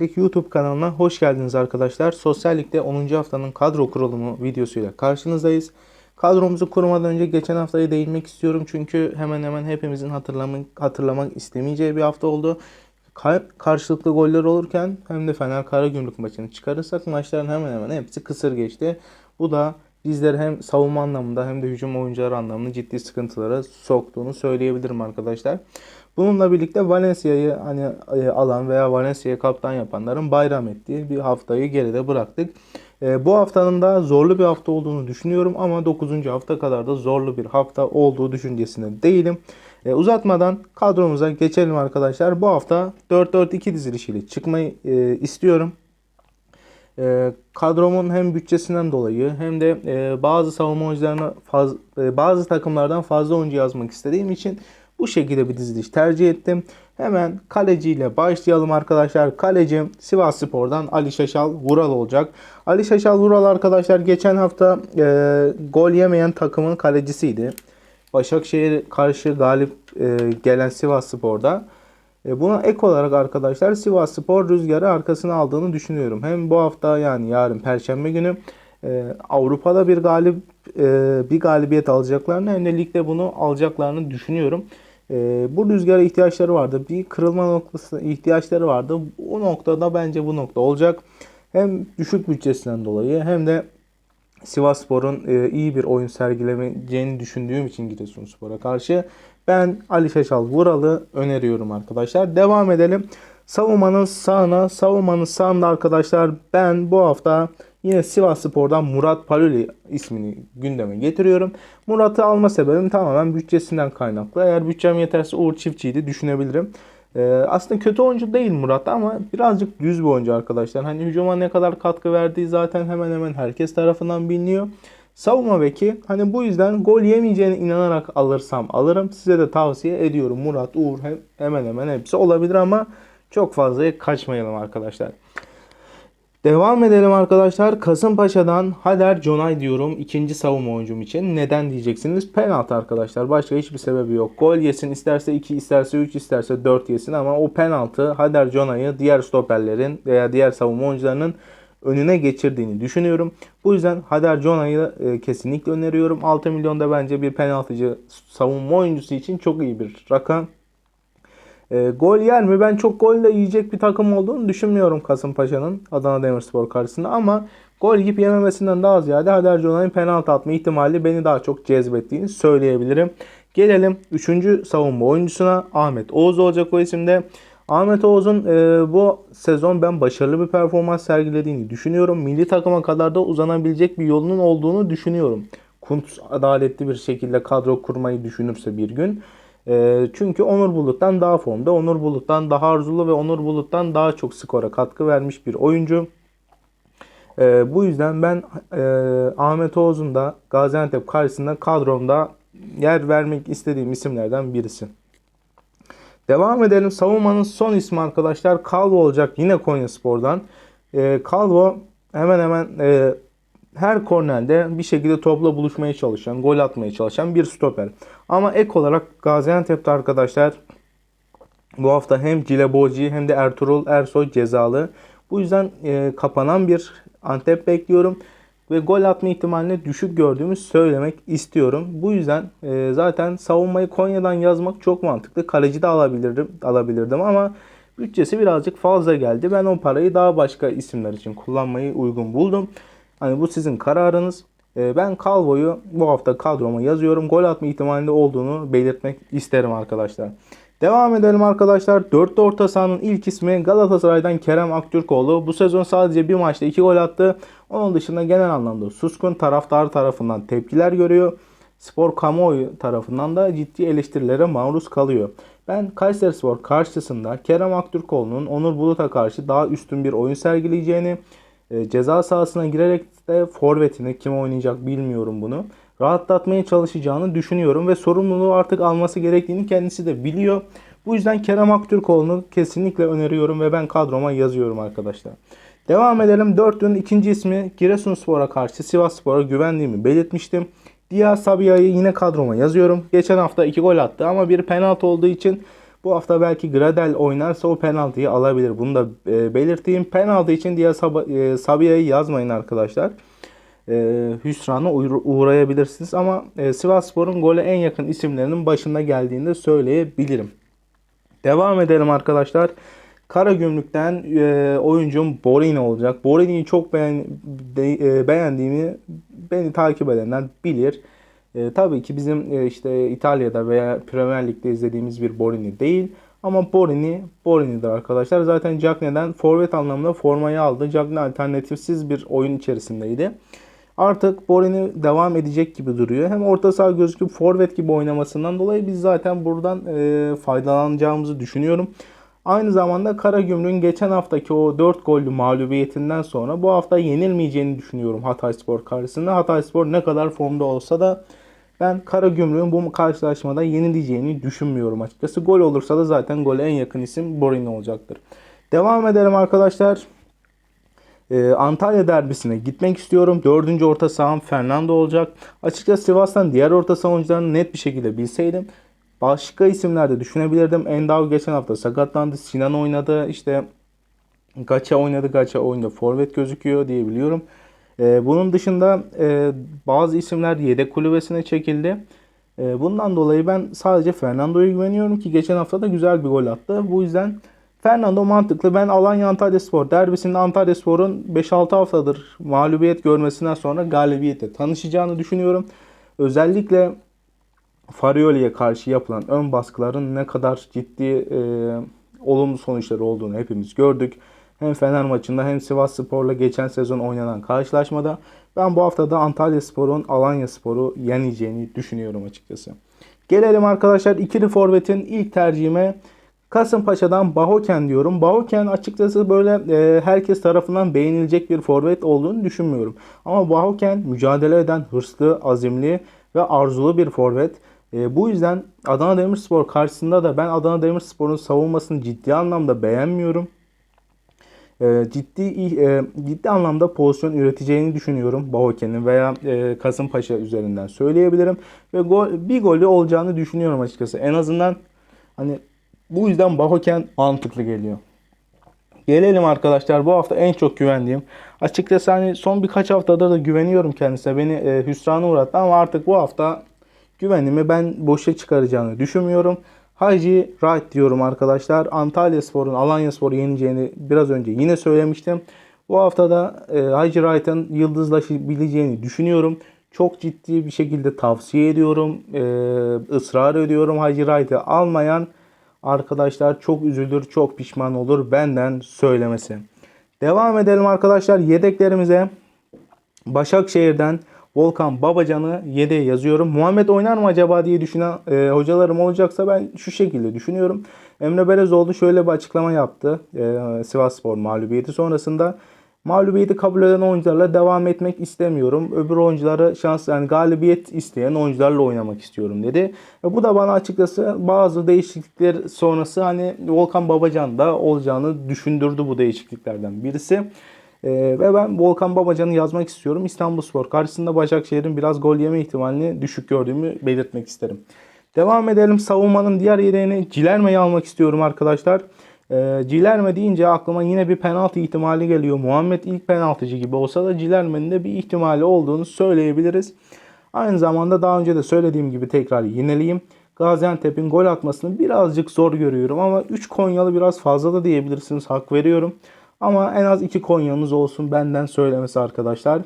Lig YouTube kanalına hoş geldiniz arkadaşlar. Sosyal Lig'de 10. haftanın kadro kurulumu videosuyla karşınızdayız. Kadromuzu kurmadan önce geçen haftayı değinmek istiyorum. Çünkü hemen hemen hepimizin hatırlamak, hatırlamak istemeyeceği bir hafta oldu. Ka- karşılıklı goller olurken hem de Fener Karagümrük maçını çıkarırsak maçların hemen hemen hepsi kısır geçti. Bu da bizleri hem savunma anlamında hem de hücum oyuncuları anlamında ciddi sıkıntılara soktuğunu söyleyebilirim arkadaşlar. Bununla birlikte Valencia'yı hani e, alan veya Valencia'ya kaptan yapanların bayram ettiği bir haftayı geride bıraktık. E, bu haftanın da zorlu bir hafta olduğunu düşünüyorum ama 9. hafta kadar da zorlu bir hafta olduğu düşüncesinde değilim. E, uzatmadan kadromuza geçelim arkadaşlar. Bu hafta 4-4-2 dizilişiyle çıkmayı e, istiyorum. E, kadromun hem bütçesinden dolayı hem de e, bazı savunma oyuncularına faz, e, bazı takımlardan fazla oyuncu yazmak istediğim için bu şekilde bir diziliş tercih ettim. Hemen kaleciyle başlayalım arkadaşlar. Kalecim Sivas Spor'dan Ali Şaşal Vural olacak. Ali Şaşal Vural arkadaşlar geçen hafta e, gol yemeyen takımın kalecisiydi. Başakşehir karşı galip e, gelen Sivas Spor'da. E, buna ek olarak arkadaşlar Sivas Spor rüzgarı arkasına aldığını düşünüyorum. Hem bu hafta yani yarın Perşembe günü e, Avrupa'da bir galip e, bir galibiyet alacaklarını hem de ligde bunu alacaklarını düşünüyorum. Bu rüzgara ihtiyaçları vardı. Bir kırılma noktası ihtiyaçları vardı. O noktada bence bu nokta olacak. Hem düşük bütçesinden dolayı hem de Sivasspor'un iyi bir oyun sergilemeyeceğini düşündüğüm için Giresunspor'a karşı ben Ali Şaşal Vural'ı öneriyorum arkadaşlar. Devam edelim. Savunmanın sağına, savunmanın sağında arkadaşlar ben bu hafta yine Sivasspor'dan Murat Paluli ismini gündeme getiriyorum. Murat'ı alma sebebim tamamen bütçesinden kaynaklı. Eğer bütçem yeterse Uğur Çiftçi'yi de düşünebilirim. Ee, aslında kötü oyuncu değil Murat ama birazcık düz bir oyuncu arkadaşlar. Hani hücuma ne kadar katkı verdiği zaten hemen hemen herkes tarafından biliniyor. Savunma beki hani bu yüzden gol yemeyeceğine inanarak alırsam alırım. Size de tavsiye ediyorum. Murat, Uğur hem, hemen hemen hepsi olabilir ama çok fazla kaçmayalım arkadaşlar. Devam edelim arkadaşlar. Kasımpaşa'dan Hader Conay diyorum ikinci savunma oyuncum için. Neden diyeceksiniz? Penaltı arkadaşlar. Başka hiçbir sebebi yok. Gol yesin isterse 2 isterse 3 isterse 4 yesin ama o penaltı Hader Conay'ı diğer stoperlerin veya diğer savunma oyuncularının önüne geçirdiğini düşünüyorum. Bu yüzden Hader Conay'ı e, kesinlikle öneriyorum. 6 milyonda bence bir penaltıcı savunma oyuncusu için çok iyi bir rakam. E, gol yer mi? Ben çok gol de yiyecek bir takım olduğunu düşünmüyorum Kasımpaşa'nın Adana Demirspor karşısında ama gol yiyip yememesinden daha ziyade Hader Conay'ın penaltı atma ihtimali beni daha çok cezbettiğini söyleyebilirim. Gelelim 3. savunma oyuncusuna Ahmet Oğuz olacak o isimde. Ahmet Oğuz'un e, bu sezon ben başarılı bir performans sergilediğini düşünüyorum. Milli takıma kadar da uzanabilecek bir yolunun olduğunu düşünüyorum. Kuntz adaletli bir şekilde kadro kurmayı düşünürse bir gün. E, çünkü Onur Bulut'tan daha formda, Onur Bulut'tan daha arzulu ve Onur Bulut'tan daha çok skora katkı vermiş bir oyuncu. E, bu yüzden ben e, Ahmet Oğuz'un da Gaziantep karşısında kadromda yer vermek istediğim isimlerden birisi. Devam edelim. Savunmanın son ismi arkadaşlar Calvo olacak. Yine Konya Spor'dan. E, Calvo hemen hemen e, her kornerde bir şekilde topla buluşmaya çalışan, gol atmaya çalışan bir stoper. Ama ek olarak Gaziantep'te arkadaşlar bu hafta hem Cileboci hem de Ertuğrul Ersoy cezalı. Bu yüzden e, kapanan bir Antep bekliyorum ve gol atma ihtimalini düşük gördüğümü söylemek istiyorum. Bu yüzden e, zaten savunmayı Konya'dan yazmak çok mantıklı. Kaleci de alabilirdim, alabilirdim ama bütçesi birazcık fazla geldi. Ben o parayı daha başka isimler için kullanmayı uygun buldum. Hani bu sizin kararınız. E, ben Calvo'yu bu hafta kadroma yazıyorum. Gol atma ihtimalinde olduğunu belirtmek isterim arkadaşlar. Devam edelim arkadaşlar. Dörtlü orta sahanın ilk ismi Galatasaray'dan Kerem Aktürkoğlu. Bu sezon sadece bir maçta iki gol attı. Onun dışında genel anlamda suskun taraftar tarafından tepkiler görüyor. Spor kamuoyu tarafından da ciddi eleştirilere maruz kalıyor. Ben Kayserispor karşısında Kerem Aktürkoğlu'nun Onur Bulut'a karşı daha üstün bir oyun sergileyeceğini, e, ceza sahasına girerek de forvetini kim oynayacak bilmiyorum bunu rahatlatmaya çalışacağını düşünüyorum ve sorumluluğu artık alması gerektiğini kendisi de biliyor. Bu yüzden Kerem Aktürkoğlu'nu kesinlikle öneriyorum ve ben kadroma yazıyorum arkadaşlar. Devam edelim. Dörtlünün ikinci ismi Giresunspor'a karşı Sivasspor'a güvendiğimi belirtmiştim. Dia Sabiha'yı yine kadroma yazıyorum. Geçen hafta iki gol attı ama bir penaltı olduğu için Bu hafta belki Gradel oynarsa o penaltıyı alabilir. Bunu da e, belirteyim. Penaltı için Sab- e, Sabiha'yı yazmayın arkadaşlar. E, hüsrana uğra- uğrayabilirsiniz. Ama e, Sivasspor'un gole en yakın isimlerinin başında geldiğini de söyleyebilirim. Devam edelim arkadaşlar. Karagümrük'ten e, oyuncum Borini olacak. Borini'yi çok beğen, de- e, beğendiğimi beni takip edenler bilir. E, tabii ki bizim e, işte İtalya'da veya Premier Lig'de izlediğimiz bir Borini değil. Ama Borini, Borini'dir arkadaşlar. Zaten Cagney'den forvet anlamında formayı aldı. Cagney alternatifsiz bir oyun içerisindeydi. Artık Borini devam edecek gibi duruyor. Hem orta saha gözüküp forvet gibi oynamasından dolayı biz zaten buradan e, faydalanacağımızı düşünüyorum. Aynı zamanda Karagümrük'ün geçen haftaki o 4 gollü mağlubiyetinden sonra bu hafta yenilmeyeceğini düşünüyorum Hatayspor karşısında. Hatayspor ne kadar formda olsa da ben Karagümrük'ün bu karşılaşmada yenileceğini düşünmüyorum açıkçası. Gol olursa da zaten gole en yakın isim Borini olacaktır. Devam edelim arkadaşlar. Ee, Antalya derbisine gitmek istiyorum. Dördüncü orta saham Fernando olacak. Açıkçası Sivas'tan diğer orta saha oyuncularını net bir şekilde bilseydim başka isimler de düşünebilirdim. Endav geçen hafta sakatlandı. Sinan oynadı. İşte Gaça oynadı. Gaça oyunda forvet gözüküyor diye biliyorum. Ee, bunun dışında e, bazı isimler yedek kulübesine çekildi. E, bundan dolayı ben sadece Fernando'ya güveniyorum ki geçen hafta da güzel bir gol attı. Bu yüzden Fernando mantıklı. Ben Alanya Antalya Spor derbisinde Antalya Spor'un 5-6 haftadır mağlubiyet görmesinden sonra galibiyete tanışacağını düşünüyorum. Özellikle Farioli'ye karşı yapılan ön baskıların ne kadar ciddi e, olumlu sonuçları olduğunu hepimiz gördük. Hem Fener maçında hem Sivas Spor'la geçen sezon oynanan karşılaşmada ben bu hafta da Antalya Spor'un Alanya Spor'u yeneceğini düşünüyorum açıkçası. Gelelim arkadaşlar ikili forvetin ilk tercihime Kasımpaşa'dan Bahoken diyorum. Bahoken açıkçası böyle e, herkes tarafından beğenilecek bir forvet olduğunu düşünmüyorum. Ama Bahoken mücadele eden hırslı, azimli ve arzulu bir forvet. E, bu yüzden Adana Demirspor karşısında da ben Adana Demirspor'un savunmasını ciddi anlamda beğenmiyorum. E, ciddi e, ciddi anlamda pozisyon üreteceğini düşünüyorum Bahoken'in veya e, Kasımpaşa üzerinden söyleyebilirim ve gol bir golü olacağını düşünüyorum açıkçası. En azından hani bu yüzden Bahoken mantıklı geliyor. Gelelim arkadaşlar bu hafta en çok güvendiğim. Açıkçası hani son birkaç haftadır da güveniyorum kendisine. Beni e, hüsrana uğrattı ama artık bu hafta güvenimi ben boşa çıkaracağını düşünmüyorum. Hacı Wright diyorum arkadaşlar. Antalya Spor'un Alanya Spor'u yeneceğini biraz önce yine söylemiştim. Bu hafta da e, Hacı Wright'ın yıldızlaşabileceğini düşünüyorum. Çok ciddi bir şekilde tavsiye ediyorum. E, ısrar ediyorum Hacı Wright'ı almayan arkadaşlar çok üzülür, çok pişman olur benden söylemesi. Devam edelim arkadaşlar yedeklerimize. Başakşehir'den Volkan Babacan'ı yedeğe yazıyorum. Muhammed oynar mı acaba diye düşünen e, hocalarım olacaksa ben şu şekilde düşünüyorum. Emre Belezoğlu şöyle bir açıklama yaptı. E, Sivasspor mağlubiyeti sonrasında. Mağlubiyeti kabul eden oyuncularla devam etmek istemiyorum. Öbür oyuncuları şans yani galibiyet isteyen oyuncularla oynamak istiyorum dedi. Ve bu da bana açıkçası bazı değişiklikler sonrası hani Volkan Babacan da olacağını düşündürdü bu değişikliklerden birisi. Ee, ve ben Volkan Babacan'ı yazmak istiyorum. İstanbulspor karşısında Başakşehir'in biraz gol yeme ihtimalini düşük gördüğümü belirtmek isterim. Devam edelim. Savunmanın diğer yedeğini Cilerme'yi almak istiyorum arkadaşlar. Ee, Cilerme deyince aklıma yine bir penaltı ihtimali geliyor. Muhammed ilk penaltıcı gibi olsa da Cilerme'nin de bir ihtimali olduğunu söyleyebiliriz. Aynı zamanda daha önce de söylediğim gibi tekrar yineleyeyim. Gaziantep'in gol atmasını birazcık zor görüyorum ama 3 Konyalı biraz fazla da diyebilirsiniz. Hak veriyorum. Ama en az 2 Konyalı'nız olsun benden söylemesi arkadaşlar.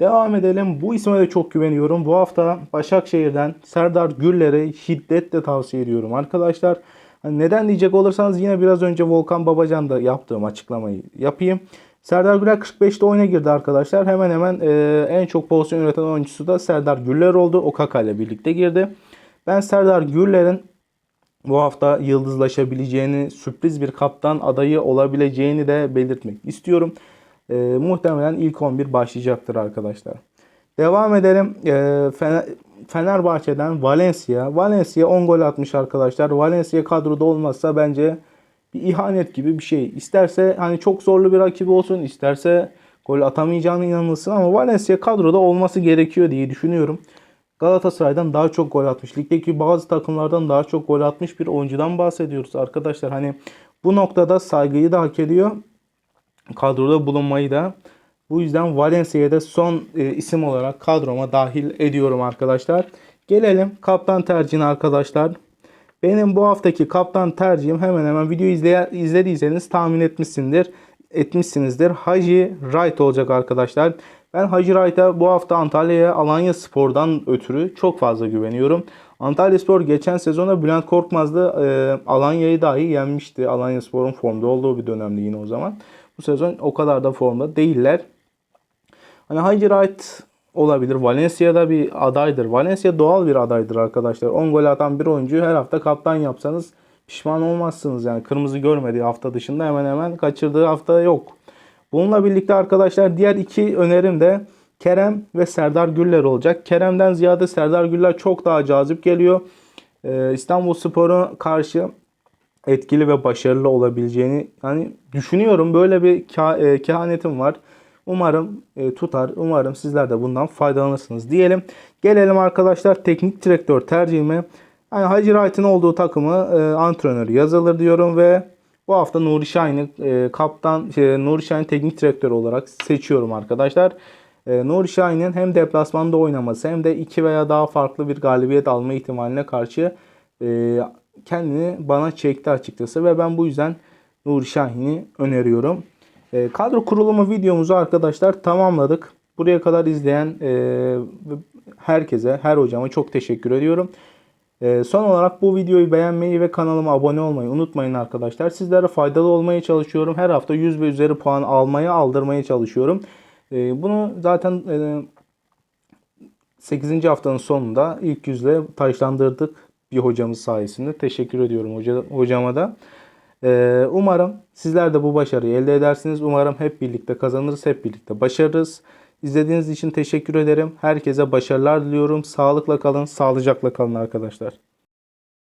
Devam edelim. Bu isme de çok güveniyorum. Bu hafta Başakşehir'den Serdar Güller'e şiddetle tavsiye ediyorum arkadaşlar. Hani neden diyecek olursanız yine biraz önce Volkan Babacan'da yaptığım açıklamayı yapayım. Serdar Güler 45'te oyuna girdi arkadaşlar. Hemen hemen e, en çok pozisyon üreten oyuncusu da Serdar Güller oldu. Okaka ile birlikte girdi. Ben Serdar Güller'in bu hafta yıldızlaşabileceğini, sürpriz bir kaptan adayı olabileceğini de belirtmek istiyorum. E, muhtemelen ilk 11 başlayacaktır arkadaşlar. Devam edelim. E, Fener, Fenerbahçe'den Valencia. Valencia 10 gol atmış arkadaşlar. Valencia kadroda olmazsa bence bir ihanet gibi bir şey. İsterse hani çok zorlu bir rakibi olsun, isterse gol atamayacağına inanılsın ama Valencia kadroda olması gerekiyor diye düşünüyorum. Galatasaray'dan daha çok gol atmış. Ligdeki bazı takımlardan daha çok gol atmış bir oyuncudan bahsediyoruz arkadaşlar. Hani bu noktada saygıyı da hak ediyor. Kadroda bulunmayı da. Bu yüzden Valencia'yı da son e, isim olarak kadroma dahil ediyorum arkadaşlar. Gelelim kaptan tercihine arkadaşlar. Benim bu haftaki kaptan tercihim hemen hemen videoyu izleye, izlediyseniz tahmin etmişsindir. Etmişsinizdir. Hacı Wright olacak arkadaşlar. Ben Hacı Wright'a bu hafta Antalya'ya Alanya Spor'dan ötürü çok fazla güveniyorum. Antalya Spor geçen sezonda Bülent Korkmaz'da e, Alanya'yı dahi yenmişti. Alanya Spor'un formda olduğu bir dönemdi yine o zaman. Bu sezon o kadar da formda değiller. Hani Wright olabilir. Valencia'da bir adaydır. Valencia doğal bir adaydır arkadaşlar. 10 gol atan bir oyuncuyu her hafta kaptan yapsanız pişman olmazsınız. Yani kırmızı görmediği hafta dışında hemen hemen kaçırdığı hafta yok. Bununla birlikte arkadaşlar diğer iki önerim de Kerem ve Serdar Güller olacak. Kerem'den ziyade Serdar Güller çok daha cazip geliyor. Ee, İstanbul Spor'a karşı etkili ve başarılı olabileceğini yani düşünüyorum. Böyle bir e, kehanetim var. Umarım e, tutar. Umarım sizler de bundan faydalanırsınız diyelim. Gelelim arkadaşlar teknik direktör tercihime. Yani Hacı Wright'ın olduğu takımı e, antrenörü yazılır diyorum ve bu hafta Nuri Şahin'i e, kaptan şey, Nuri Şahin teknik direktör olarak seçiyorum arkadaşlar. E, Nuri Şahin'in hem deplasmanda oynaması hem de iki veya daha farklı bir galibiyet alma ihtimaline karşı e, kendini bana çekti açıkçası ve ben bu yüzden Nuri Şahin'i öneriyorum. E, kadro kurulumu videomuzu arkadaşlar tamamladık. Buraya kadar izleyen e, herkese, her hocama çok teşekkür ediyorum. E, son olarak bu videoyu beğenmeyi ve kanalıma abone olmayı unutmayın arkadaşlar. Sizlere faydalı olmaya çalışıyorum. Her hafta 100 ve üzeri puan almaya, aldırmaya çalışıyorum. E, bunu zaten e, 8. haftanın sonunda ilk yüzle taşlandırdık bir hocamız sayesinde. Teşekkür ediyorum hoca, hocama da. Ee, umarım sizler de bu başarıyı elde edersiniz. Umarım hep birlikte kazanırız, hep birlikte başarırız. İzlediğiniz için teşekkür ederim. Herkese başarılar diliyorum. Sağlıkla kalın, sağlıcakla kalın arkadaşlar.